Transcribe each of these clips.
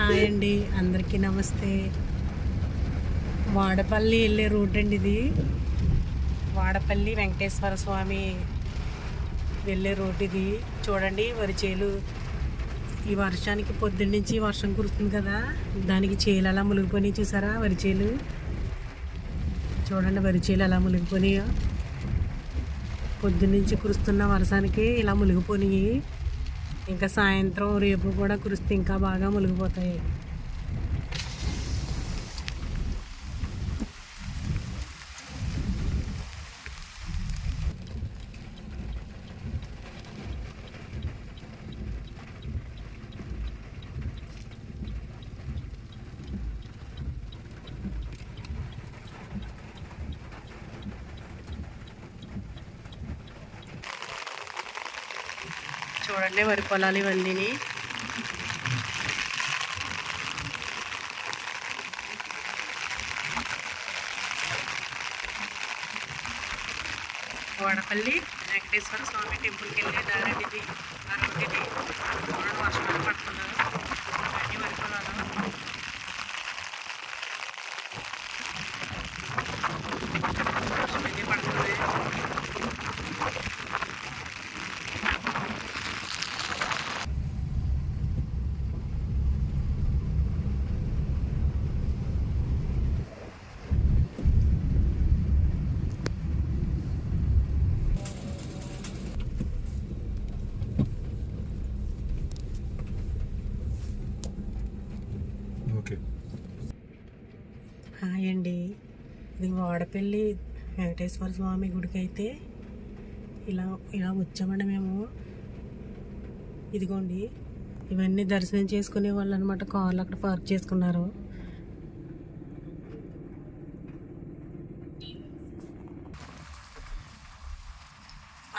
Hi అండి. అందరికీ నమస్తే. వాడపల్లి వెళ్ళే రూట్ అండి ఇది. వాడపల్లి వెంకటేశ్వర స్వామి వెళ్ళే రూట్ ఇది. చూడండి వరి చేలు. ఈ వర్షానికి పొద్దున్న నుంచి వర్షం కురుస్తుంది కదా. దానికి చేలు అలా మునిగిపోయి చూసారా వరి చేలు? చూడండి వరి చేలు అలా మునిగిపోయినాయో. పొద్దున్న నుంచి కురుస్తున్న వర్షానికి ఇలా మునిగిపోయినాయి. ఇంకా సాయంత్రం రేపు కూడా కురిస్తే ఇంకా బాగా మునిగిపోతాయి. చూడండి వరి పొలాలు ఇవన్నీ వాడపల్లి వెంకటేశ్వర స్వామి టెంపుల్కి వెళ్ళి దారి ఇది అరుగుతుంది చూడండి వర్షాలు పడుతున్నారు ఇవన్నీ వరి పొలాలు వర్షం అయితే పడుతుంది ఓకే. హాయ్ అండి. ఇది వాడపల్లి వెంకటేశ్వర స్వామి గుడికి అయితే ఇలా ఇలా వచ్చామండి మేము. ఇదిగోండి ఇవన్నీ దర్శనం చేసుకునే వాళ్ళు అనమాట కార్లు అక్కడ పార్క్ చేసుకున్నారు.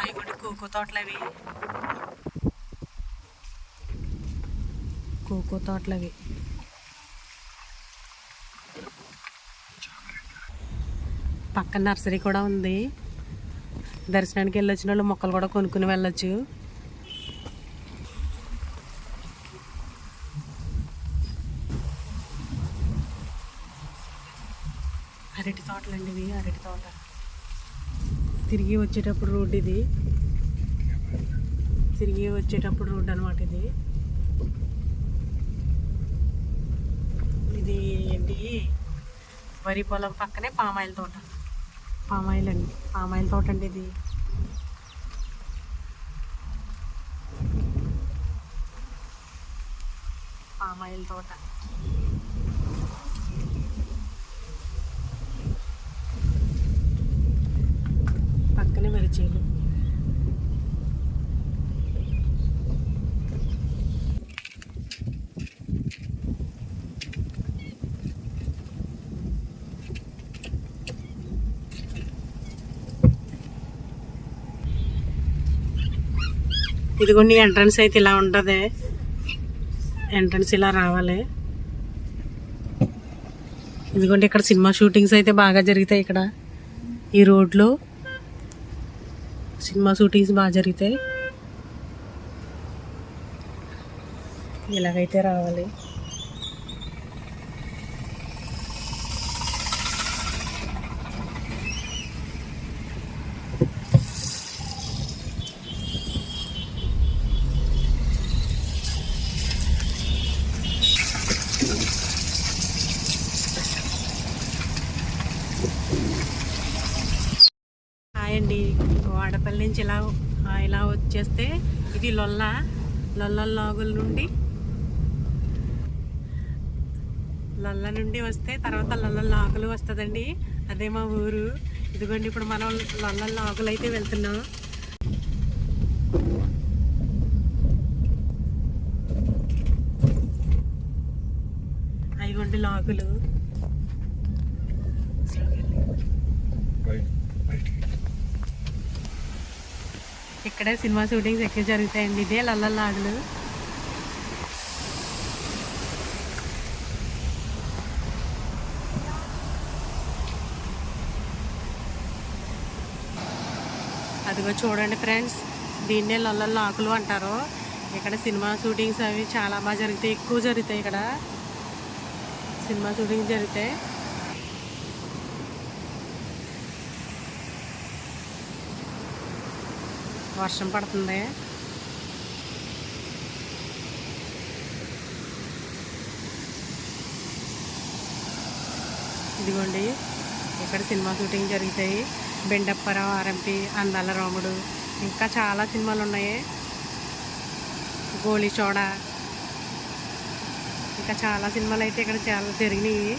అయిగోండి కోకో తోటలు అవి. కోకో తోటలవి పక్కన నర్సరీ కూడా ఉంది. దర్శనానికి వెళ్ళొచ్చిన వాళ్ళు మొక్కలు కూడా కొనుక్కుని వెళ్ళొచ్చు. అరటి తోటలండి ఇవి అరటి తోట. తిరిగి వచ్చేటప్పుడు రోడ్ ఇది. తిరిగి వచ్చేటప్పుడు రోడ్ అనమాట ఇది. ఇది ఏంటి? వరి పొలం పక్కనే పామాయిల్ తోట. పామాయిల్ అండి పామాయిల్ తోట అండి ఇది పామాయిల్ తోట పక్కనే వరిచేలు ఇదిగోండి ఎంట్రన్స్ అయితే ఇలా ఉంటుంది. ఎంట్రన్స్ ఇలా రావాలి. ఇదిగోండి ఇక్కడ సినిమా షూటింగ్స్ అయితే బాగా జరుగుతాయి ఇక్కడ. ఈ రోడ్లో సినిమా షూటింగ్స్ బాగా జరుగుతాయి. ఇలాగైతే రావాలి హాయ్ అండి వాడపల్లి నుంచి ఇలా ఆ, ఇలా వచ్చేస్తే ఇది లొల్ల లొల్ల లాగుల నుండి. లొల్ల నుండి వస్తే తర్వాత లొల్ల వస్తుందండి. అదే మా ఊరు. ఇదిగోండి ఇప్పుడు మనం లొల్ల అయితే వెళ్తున్నాం. అయిగోండి లాగులు. రైట్ రైట్ ఇక్కడే సినిమా షూటింగ్స్ ఎక్కువ జరుగుతాయండి. ఇదే లల్లల్లాడులు అదిగో చూడండి ఫ్రెండ్స్ దీన్నే లల్లల్ ఆకులు అంటారు. ఇక్కడ సినిమా షూటింగ్స్ అవి చాలా బాగా జరుగుతాయి. ఎక్కువ జరుగుతాయి ఇక్కడ. సినిమా షూటింగ్ జరుగుతాయి. వర్షం పడుతుంది. ఇదిగోండి ఇక్కడ సినిమా షూటింగ్ జరుగుతాయి. బెండప్పారావు ఆర్ఎంపి అందాల రాముడు. ఇంకా చాలా సినిమాలు ఉన్నాయి. గోళీ చోడ ఇంకా చాలా సినిమాలు అయితే ఇక్కడ చాలా జరిగినాయి.